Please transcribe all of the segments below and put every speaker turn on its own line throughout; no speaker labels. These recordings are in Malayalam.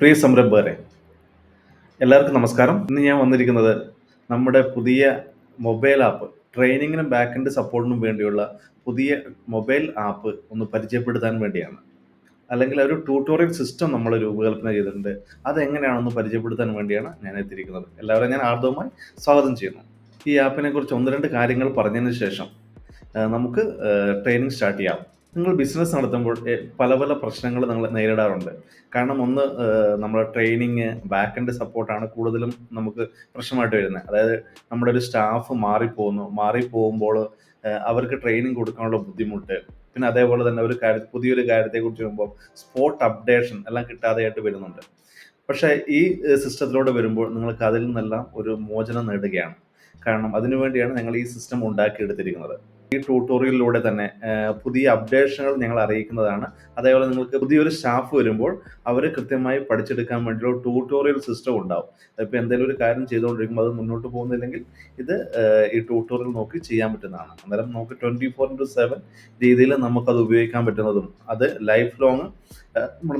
പ്രിയ സംരംഭകരെ എല്ലാവർക്കും നമസ്കാരം. ഇന്ന് ഞാൻ വന്നിരിക്കുന്നത് നമ്മുടെ പുതിയ മൊബൈൽ ആപ്പ് ട്രെയിനിങ്ങിനും ബാക്ക് സപ്പോർട്ടിനും വേണ്ടിയുള്ള പുതിയ മൊബൈൽ ആപ്പ് ഒന്ന് പരിചയപ്പെടുത്താൻ വേണ്ടിയാണ്. അല്ലെങ്കിൽ ഒരു ട്യൂട്ടോറിയൽ സിസ്റ്റം നമ്മൾ രൂപകൽപ്പന ചെയ്തിട്ടുണ്ട്. അതെങ്ങനെയാണെന്ന് പരിചയപ്പെടുത്താൻ വേണ്ടിയാണ് ഞാൻ എത്തിയിരിക്കുന്നത്. എല്ലാവരെയും ഞാൻ ആർദ്രവുമായി സ്വാഗതം ചെയ്യുന്നു. ഈ ആപ്പിനെ കുറിച്ച് ഒന്ന് രണ്ട് കാര്യങ്ങൾ പറഞ്ഞതിന് ശേഷം നമുക്ക് ട്രെയിനിങ് സ്റ്റാർട്ട് ചെയ്യാം. നിങ്ങൾ ബിസിനസ് നടത്തുമ്പോൾ പല പല പ്രശ്നങ്ങൾ നിങ്ങൾ നേരിടാറുണ്ട്. കാരണം ഒന്ന് നമ്മുടെ ട്രെയിനിങ് ബാക്ക് എൻഡ് സപ്പോർട്ടാണ് കൂടുതലും നമുക്ക് പ്രശ്നമായിട്ട് വരുന്നത്. അതായത് നമ്മുടെ ഒരു സ്റ്റാഫ് മാറിപ്പോകുന്നു. മാറിപ്പോകുമ്പോൾ അവർക്ക് ട്രെയിനിങ് കൊടുക്കാനുള്ള ബുദ്ധിമുട്ട്. പിന്നെ അതേപോലെ തന്നെ ഒരു കാര്യം പുതിയൊരു കാര്യത്തെക്കുറിച്ച് വരുമ്പോൾ സ്പോട്ട് അപ്ഡേഷൻ എല്ലാം കിട്ടാതെയായിട്ട് വരുന്നുണ്ട്. പക്ഷേ ഈ സിസ്റ്റത്തിലൂടെ വരുമ്പോൾ നിങ്ങൾക്ക് അതിൽ നിന്നെല്ലാം ഒരു മോചനം നേടുകയാണ്. കാരണം അതിനുവേണ്ടിയാണ് ഞങ്ങൾ ഈ സിസ്റ്റം ഉണ്ടാക്കിയെടുത്തിരിക്കുന്നത്. ഈ ട്യൂട്ടോറിയലിലൂടെ തന്നെ പുതിയ അപ്ഡേഷനുകൾ ഞങ്ങൾ അറിയിക്കുന്നതാണ്. അതേപോലെ നിങ്ങൾക്ക് പുതിയൊരു സ്റ്റാഫ് വരുമ്പോൾ അവർ കൃത്യമായി പഠിച്ചെടുക്കാൻ വേണ്ടിയുള്ള ട്യൂട്ടോറിയൽ സിസ്റ്റം ഉണ്ടാവും. ഇപ്പോൾ എന്തെങ്കിലും ഒരു കാര്യം ചെയ്തുകൊണ്ടിരിക്കുമ്പോൾ അത് മുന്നോട്ട് പോകുന്നില്ലെങ്കിൽ ഇത് ഈ ട്യൂട്ടോറിയൽ നോക്കി ചെയ്യാൻ പറ്റുന്നതാണ്. അന്നേരം നമുക്ക് ട്വന്റി ഫോർ ഇന്റു സെവൻ രീതിയിൽ നമുക്കത് ഉപയോഗിക്കാൻ പറ്റുന്നതും അത് ലൈഫ് ലോങ്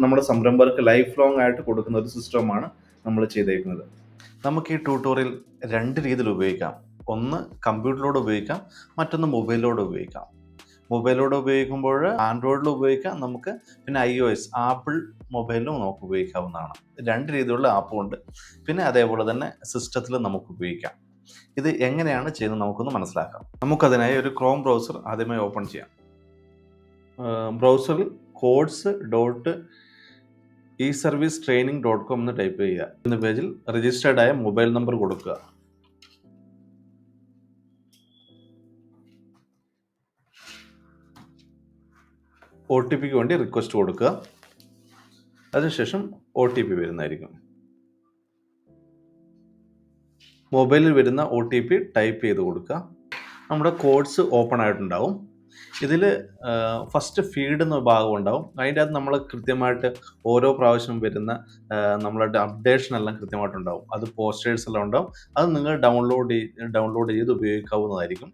നമ്മുടെ സംരംഭകർക്ക് ലൈഫ് ലോങ് ആയിട്ട് കൊടുക്കുന്ന ഒരു സിസ്റ്റമാണ് നമ്മൾ ചെയ്തേക്കുന്നത്. നമുക്ക് ഈ ട്യൂട്ടോറിയൽ രണ്ട് രീതിയിൽ ഉപയോഗിക്കാം. ഒന്ന് കമ്പ്യൂട്ടറിലൂടെ ഉപയോഗിക്കാം മറ്റൊന്ന് മൊബൈലിലൂടെ ഉപയോഗിക്കാം. മൊബൈലിലൂടെ ഉപയോഗിക്കുമ്പോൾ ആൻഡ്രോയിഡിൽ ഉപയോഗിക്കാം നമുക്ക് പിന്നെ ഐ ഒ എസ് ആപ്പിൾ മൊബൈലിലും നമുക്ക് ഉപയോഗിക്കാവുന്നതാണ്. രണ്ട് രീതിയിലുള്ള ആപ്പുണ്ട് പിന്നെ അതേപോലെ തന്നെ സിസ്റ്റത്തിൽ നമുക്ക് ഉപയോഗിക്കാം. ഇത് എങ്ങനെയാണ് ചെയ്യുന്നത് നമുക്കൊന്ന് മനസ്സിലാക്കാം. നമുക്കതിനായി ഒരു ക്രോം ബ്രൗസർ ആദ്യമായി ഓപ്പൺ ചെയ്യാം. ബ്രൗസറിൽ codes dot e service training dot com എന്ന് ടൈപ്പ് ചെയ്യുക. എന്ന പേജിൽ രജിസ്റ്റേർഡായ മൊബൈൽ നമ്പർ കൊടുക്കുക. ഒ ടി പിക്ക് വേണ്ടി റിക്വസ്റ്റ് കൊടുക്കുക. അതിനുശേഷം ഒ ടി പി വരുന്നതായിരിക്കും. മൊബൈലിൽ വരുന്ന ഒ ടി പി ടൈപ്പ് ചെയ്ത് കൊടുക്കുക. നമ്മുടെ കോഡ്സ് ഓപ്പൺ ആയിട്ടുണ്ടാവും. ഇതിൽ ഫസ്റ്റ് ഫീഡ് എന്ന ഭാഗം ഉണ്ടാവും. അതിന്റെ അകത്ത് നമ്മൾ കൃത്യമായിട്ട് ഓരോ പ്രാവശ്യം വരുന്ന നമ്മളുടെ അപ്ഡേഷൻ എല്ലാം കൃത്യമായിട്ടുണ്ടാവും. അത് പോസ്റ്റേഴ്സ് എല്ലാം ഉണ്ടാവും. അത് നിങ്ങൾ ഡൗൺലോഡ് ഡൗൺലോഡ് ചെയ്ത് ഉപയോഗിക്കാവുന്നതായിരിക്കും.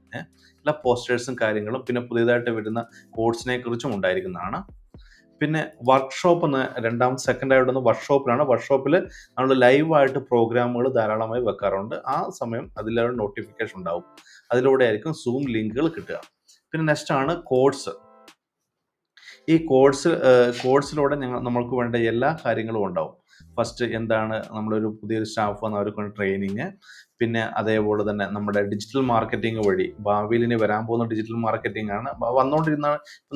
എല്ലാ പോസ്റ്റേഴ്സും കാര്യങ്ങളും പിന്നെ പുതിയതായിട്ട് വരുന്ന കോഴ്സിനെ കുറിച്ചും ഉണ്ടായിരിക്കുന്നതാണ്. പിന്നെ വർക്ക്ഷോപ്പ് എന്ന് രണ്ടാം സെക്കൻഡ് ആയിട്ട് വർക്ക്ഷോപ്പിലാണ് വർക്ക്ഷോപ്പിൽ നമ്മൾ ലൈവായിട്ട് പ്രോഗ്രാമുകൾ ധാരാളമായി വെക്കാറുണ്ട്. ആ സമയം അതിലൊരു നോട്ടിഫിക്കേഷൻ ഉണ്ടാവും. അതിലൂടെ ആയിരിക്കും സൂം ലിങ്കുകൾ കിട്ടുക. പിന്നെ നെക്സ്റ്റ് ആണ് കോഴ്സ് ഈ കോഴ്സ് കോഴ്സിലൂടെ ഞങ്ങൾ നമ്മൾക്ക് വേണ്ട എല്ലാ കാര്യങ്ങളും ഉണ്ടാവും. ഫസ്റ്റ് എന്താണ് നമ്മളൊരു പുതിയൊരു സ്റ്റാഫ് വന്ന അവർക്ക് ട്രെയിനിങ് പിന്നെ അതേപോലെ തന്നെ നമ്മുടെ ഡിജിറ്റൽ മാർക്കറ്റിംഗ് വഴി ഭാവിയിൽ ഇനി വരാൻ പോകുന്ന ഡിജിറ്റൽ മാർക്കറ്റിംഗ് ആണ്. വന്നുകൊണ്ടിരുന്ന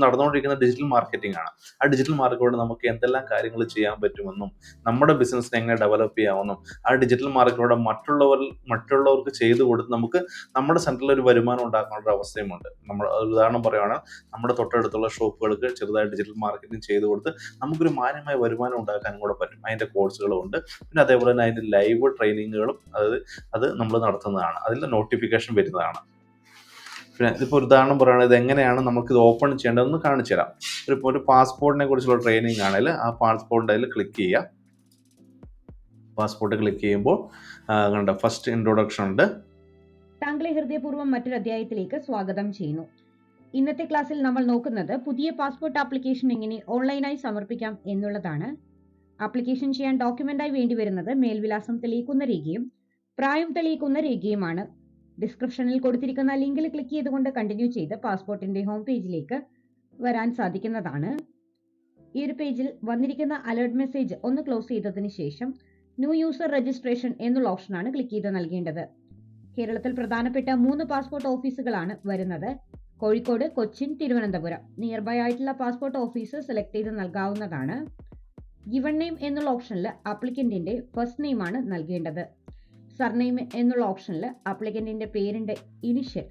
നടന്നുകൊണ്ടിരിക്കുന്ന ഡിജിറ്റൽ മാർക്കറ്റിംഗ് ആണ്. ആ ഡിജിറ്റൽ മാർക്കറ്റോട് നമുക്ക് എന്തെല്ലാം കാര്യങ്ങൾ ചെയ്യാൻ പറ്റുമെന്നും നമ്മുടെ ബിസിനസ്സിനെ എങ്ങനെ ഡെവലപ്പ് ചെയ്യാമെന്നും ആ ഡിജിറ്റൽ മാർക്കറ്റിലൂടെ മറ്റുള്ളവർ മറ്റുള്ളവർക്ക് ചെയ്തു കൊടുത്ത് നമുക്ക് നമ്മുടെ സെന്ററിൽ ഒരു വരുമാനം ഉണ്ടാക്കാനുള്ള ഒരു അവസ്ഥയുമുണ്ട്. നമ്മൾ ഉദാഹരണം പറയുകയാണെങ്കിൽ നമ്മുടെ തൊട്ടടുത്തുള്ള ഷോപ്പുകൾക്ക് ചെറുതായി ഡിജിറ്റൽ മാർക്കറ്റിംഗ് ചെയ്തു കൊടുത്ത് നമുക്കൊരു മാന്യമായ വരുമാനം ഉണ്ടാക്കാനും കൂടെ പറ്റും. അതിന്റെ കോഴ്സുകളും ഉണ്ട് പിന്നെ അതേപോലെ തന്നെ അതിന്റെ ലൈവ് ട്രെയിനിങ്ങുകളും അതായത് അത് നമ്മൾ നടത്തുന്നതാണ്. അതിൽ നോട്ടിഫിക്കേഷൻ വരുന്നതാണ്. പിന്നെ ഇതിപ്പോൾ ഉദാഹരണം പറയുകയാണെങ്കിൽ ഇത് എങ്ങനെയാണ് നമുക്ക് ഇത് ഓപ്പൺ ചെയ്യേണ്ടതെന്ന് കാണിച്ചു തരാം. ഇപ്പോൾ ഒരു പാസ്പോർട്ടിനെ കുറിച്ചുള്ള ട്രെയിനിങ് ആണെങ്കിൽ ആ പാസ്പോർട്ടിന്റെ അതിൽ ക്ലിക്ക് ചെയ്യുക. പാസ്പോർട്ട് ക്ലിക്ക് ചെയ്യുമ്പോൾ കണ്ട ഫസ്റ്റ് ഇൻട്രൊഡക്ഷൻ ഉണ്ട്.
താങ്കളെ ഹൃദയപൂർവം മറ്റൊരു അധ്യായത്തിലേക്ക് സ്വാഗതം ചെയ്യുന്നു. ഇന്നത്തെ ക്ലാസ്സിൽ നമ്മൾ നോക്കുന്നത് പുതിയ പാസ്പോർട്ട് ആപ്ലിക്കേഷൻ എങ്ങനെ ഓൺലൈനായി സമർപ്പിക്കാം എന്നുള്ളതാണ്. ആപ്ലിക്കേഷൻ ചെയ്യാൻ ഡോക്യുമെന്റായി വേണ്ടി വരുന്നത് മേൽവിലാസം തെളിയിക്കുന്ന രേഖയും പ്രായം തെളിയിക്കുന്ന രേഖയുമാണ്. ഡിസ്ക്രിപ്ഷനിൽ കൊടുത്തിരിക്കുന്ന ലിങ്കിൽ ക്ലിക്ക് ചെയ്തുകൊണ്ട് കണ്ടിന്യൂ ചെയ്ത് പാസ്പോർട്ടിന്റെ ഹോം പേജിലേക്ക് വരാൻ സാധിക്കുന്നതാണ്. ഈ ഒരു പേജിൽ വന്നിരിക്കുന്ന അലേർട്ട് മെസ്സേജ് ഒന്ന് ക്ലോസ് ചെയ്തതിന് ശേഷം ന്യൂ യൂസർ രജിസ്ട്രേഷൻ എന്നുള്ള ഓപ്ഷനാണ് ക്ലിക്ക് ചെയ്ത് നൽകേണ്ടത്. കേരളത്തിൽ പ്രധാനപ്പെട്ട മൂന്ന് പാസ്പോർട്ട് ഓഫീസുകളാണ് വരുന്നത്. കോഴിക്കോട് കൊച്ചിൻ തിരുവനന്തപുരം. നിയർ ബൈ ആയിട്ടുള്ള പാസ്പോർട്ട് ഓഫീസ് സെലക്ട് ചെയ്ത് നൽകാവുന്നതാണ്. ഗിവൺ നെയിം എന്നുള്ള ഓപ്ഷനിൽ ആപ്ലിക്കന്റിന്റെ ഫസ്റ്റ് നെയിം ആണ് നൽകേണ്ടത്. സർനെയിം എന്നുള്ള ഓപ്ഷനിൽ ആപ്ലിക്കന്റിന്റെ പേരിന്റെ ഇനിഷ്യൽ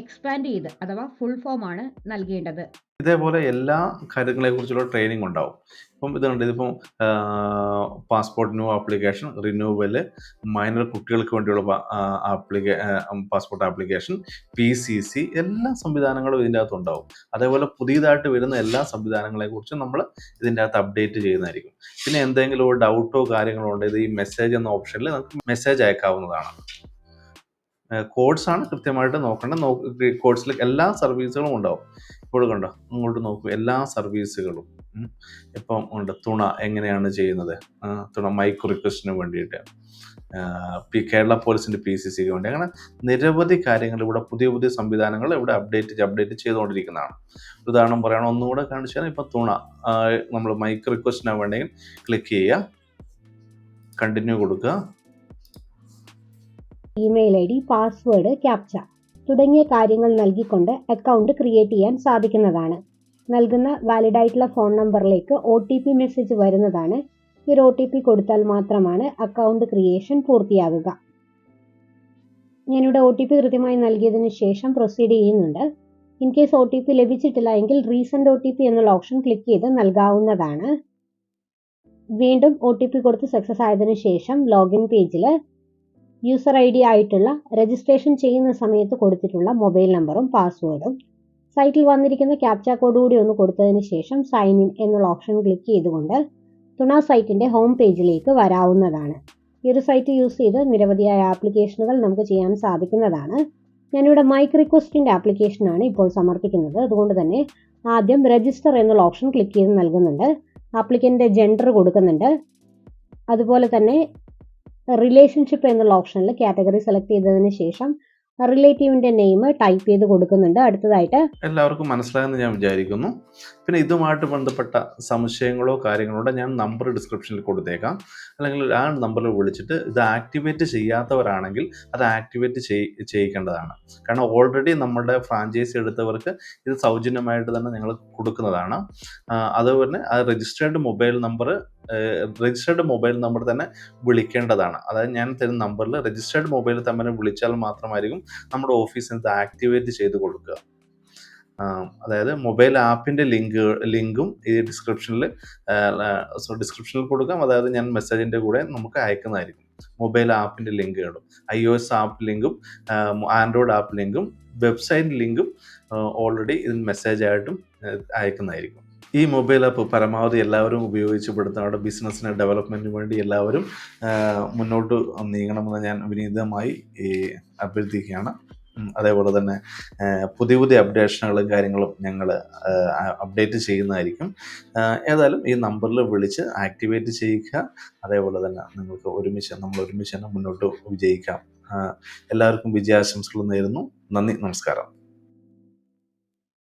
എക്സ്പാൻഡ് ചെയ്ത് അഥവാ ഫുൾ ഫോം ആണ് നൽകേണ്ടത്.
ഇതേപോലെ എല്ലാ കാര്യങ്ങളെ കുറിച്ചുള്ള ട്രെയിനിങ് ഉണ്ടാവും. ഇപ്പം ഇതുണ്ട് ഇതിപ്പം passport new application renewal minor കുട്ടികൾക്ക് വേണ്ടിയുള്ള ആപ്ലിക്കേ passport application P C C എല്ലാ സംവിധാനങ്ങളും ഇതിന്റെ അകത്ത് ഉണ്ടാവും. അതേപോലെ പുതിയതായിട്ട് വരുന്ന എല്ലാ സംവിധാനങ്ങളെ കുറിച്ചും നമ്മൾ ഇതിന്റെ അകത്ത് അപ്ഡേറ്റ് ചെയ്യുന്നതായിരിക്കും. പിന്നെ എന്തെങ്കിലും ഡൗട്ടോ കാര്യങ്ങളോ ഉണ്ടെങ്കിൽ ഈ മെസ്സേജ് എന്ന ഓപ്ഷനിൽ നമുക്ക് മെസ്സേജ് അയക്കാവുന്നതാണ്. കോഡ്സാണ് കൃത്യമായിട്ട് നോക്കേണ്ടത്. നോക്ക് കോഡ്സിൽ എല്ലാ സർവീസുകളും ഉണ്ടാവും. ഇപ്പോൾ കണ്ടോ? അങ്ങോട്ട് നോക്കൂ. എല്ലാ സർവീസുകളും. ഇപ്പം ഉണ്ട് തുണ എങ്ങനെയാണ് ചെയ്യുന്നത്? തുണ മൈക്ക് റിക്വസ്റ്റിന് വേണ്ടിയിട്ട്. പി കേരള പോലീസിന്റെ പി സി സിക്ക് വേണ്ടി. അങ്ങനെ നിരവധി കാര്യങ്ങൾ ഇവിടെ പുതിയ പുതിയ സംവിധാനങ്ങൾ ഇവിടെ അപ്ഡേറ്റ് അപ്ഡേറ്റ് ചെയ്തുകൊണ്ടിരിക്കുന്നതാണ്. ഉദാഹരണം പറയുകയാണെങ്കിൽ ഒന്നുകൂടെ കാണിച്ചാൽ ഇപ്പം തുണ നമ്മൾ മൈക്ക് റിക്വസ്റ്റിന് വേണമെങ്കിൽ ക്ലിക്ക് ചെയ്യുക. കണ്ടിന്യൂ കൊടുക്കുക.
Email I D password captcha തുടങ്ങിയ കാര്യങ്ങൾ നൽകിക്കൊണ്ട് അക്കൗണ്ട് ക്രിയേറ്റ് ചെയ്യാൻ സാധിക്കുന്നതാണ്. നൽകുന്ന വാലിഡ് ആയിട്ടുള്ള ഫോൺ നമ്പറിലേക്ക് ഒ ടി പി മെസ്സേജ് വരുന്നതാണ്. ഈ ഒരു ഒ ടി പി കൊടുത്താൽ മാത്രമാണ് അക്കൗണ്ട് ക്രിയേഷൻ പൂർത്തിയാകുക. ഞാനിവിടെ ഒ ടി പി കൃത്യമായി നൽകിയതിന് ശേഷം പ്രൊസീഡ് ചെയ്യുന്നുണ്ട്. In case O T P ലഭിച്ചിട്ടില്ല എങ്കിൽ റീസെന്റ് ഒ ടി പി എന്നുള്ള ഓപ്ഷൻ ക്ലിക്ക് ചെയ്ത് നൽകാവുന്നതാണ്. വീണ്ടും ഒ ടി പി കൊടുത്ത് സക്സസ് ആയതിനു ശേഷം ലോഗിൻ പേജിൽ യൂസർ ഐ ഡി ആയിട്ടുള്ള രജിസ്ട്രേഷൻ ചെയ്യുന്ന സമയത്ത് കൊടുത്തിട്ടുള്ള മൊബൈൽ നമ്പറും പാസ്വേഡും സൈറ്റിൽ വന്നിരിക്കുന്ന ക്യാപ്ച കോഡ് കൂടി ഒന്ന് കൊടുത്തതിന് ശേഷം സൈൻ ഇൻ എന്നുള്ള ഓപ്ഷൻ ക്ലിക്ക് ചെയ്തുകൊണ്ട് തുണ സൈറ്റിന്റെ ഹോം പേജിലേക്ക് വരാവുന്നതാണ്. ഈ ഒരു സൈറ്റ് യൂസ് ചെയ്ത് നിരവധിയായ ആപ്ലിക്കേഷനുകൾ നമുക്ക് ചെയ്യാൻ സാധിക്കുന്നതാണ്. ഞാനിവിടെ മൈക്ക് റിക്വസ്റ്റിന്റെ ആപ്ലിക്കേഷനാണ് ഇപ്പോൾ സമർപ്പിക്കുന്നത്. അതുകൊണ്ട് തന്നെ ആദ്യം രജിസ്റ്റർ എന്നുള്ള ഓപ്ഷൻ ക്ലിക്ക് ചെയ്ത് നൽകുന്നുണ്ട്. ആപ്ലിക്കന്റെ ജെൻഡർ കൊടുക്കുന്നുണ്ട്. അതുപോലെ തന്നെ റിലേഷൻഷിപ്പ് എന്നുള്ള ഓപ്ഷനിൽ കാറ്റഗറി സെലക്ട് ചെയ്തതിന് ശേഷം റിലേറ്റീവിന്റെ നെയിം ടൈപ്പ് ചെയ്ത് കൊടുക്കുന്നുണ്ട്. അടുത്തതായിട്ട്
എല്ലാവർക്കും മനസ്സിലാകുന്ന ഞാൻ വിചാരിക്കുന്നു. പിന്നെ ഇതുമായിട്ട് ബന്ധപ്പെട്ട സംശയങ്ങളോ കാര്യങ്ങളോ ഞാൻ നമ്പർ ഡിസ്ക്രിപ്ഷനിൽ കൊടുത്തേക്കാം. അല്ലെങ്കിൽ ആ നമ്പറിൽ വിളിച്ചിട്ട് ഇത് ആക്ടിവേറ്റ് ചെയ്യാത്തവരാണെങ്കിൽ അത് ആക്ടിവേറ്റ് ചെയ്യിക്കേണ്ടതാണ്. കാരണം ഓൾറെഡി നമ്മുടെ ഫ്രാഞ്ചൈസി എടുത്തവർക്ക് ഇത് സൗജന്യമായിട്ട് തന്നെ ഞങ്ങൾ കൊടുക്കുന്നതാണ്. അതുപോലെ ആ registered mobile number registered mobile number തന്നെ വിളിക്കേണ്ടതാണ്. അതായത് ഞാൻ തരുന്ന നമ്പറിൽ രജിസ്റ്റേർഡ് മൊബൈൽ തമ്മിൽ വിളിച്ചാൽ മാത്രമായിരിക്കും നമ്മുടെ ഓഫീസിൽ ഇത് ആക്ടിവേറ്റ് ചെയ്ത് കൊടുക്കുക. അതായത് മൊബൈൽ ആപ്പിന്റെ ലിങ്ക് ലിങ്കും ഈ ഡിസ്ക്രിപ്ഷനിൽ ഡിസ്ക്രിപ്ഷനിൽ കൊടുക്കാം. അതായത് ഞാൻ മെസ്സേജിന്റെ കൂടെ നമുക്ക് അയക്കുന്നതായിരിക്കും. മൊബൈൽ ആപ്പിന്റെ കിട്ടും ഐ ഒ എസ് ആപ്പ് ലിങ്കും ആൻഡ്രോയിഡ് ആപ്പ് ലിങ്കും വെബ്സൈറ്റ് ലിങ്കും ഓൾറെഡി ഇതിന് മെസ്സേജായിട്ടും അയക്കുന്നതായിരിക്കും. ഈ മൊബൈൽ ആപ്പ് പരമാവധി എല്ലാവരും ഉപയോഗിച്ചപ്പെടുത്തുക അവരുടെ ബിസിനസ്സിന് ഡെവലപ്മെന്റിന് വേണ്ടി എല്ലാവരും മുന്നോട്ട് നീങ്ങണമെന്ന് ഞാൻ വിനീതമായി അഭ്യർത്ഥിക്കുകയാണ്. അതേപോലെ തന്നെ പുതിയ പുതിയ അപ്ഡേഷനുകളും കാര്യങ്ങളും ഞങ്ങൾ അപ്ഡേറ്റ് ചെയ്യുന്നതായിരിക്കും. ഏതായാലും ഈ നമ്പറിൽ വിളിച്ച് ആക്ടിവേറ്റ് ചെയ്യുക. അതേപോലെ തന്നെ നിങ്ങൾക്ക് ഒരുമിച്ച് നമ്മൾ ഒരുമിച്ച് തന്നെ മുന്നോട്ട് വിജയിക്കാം. എല്ലാവർക്കും വിജയാശംസകൾ നേരുന്നു. നന്ദി നമസ്കാരം.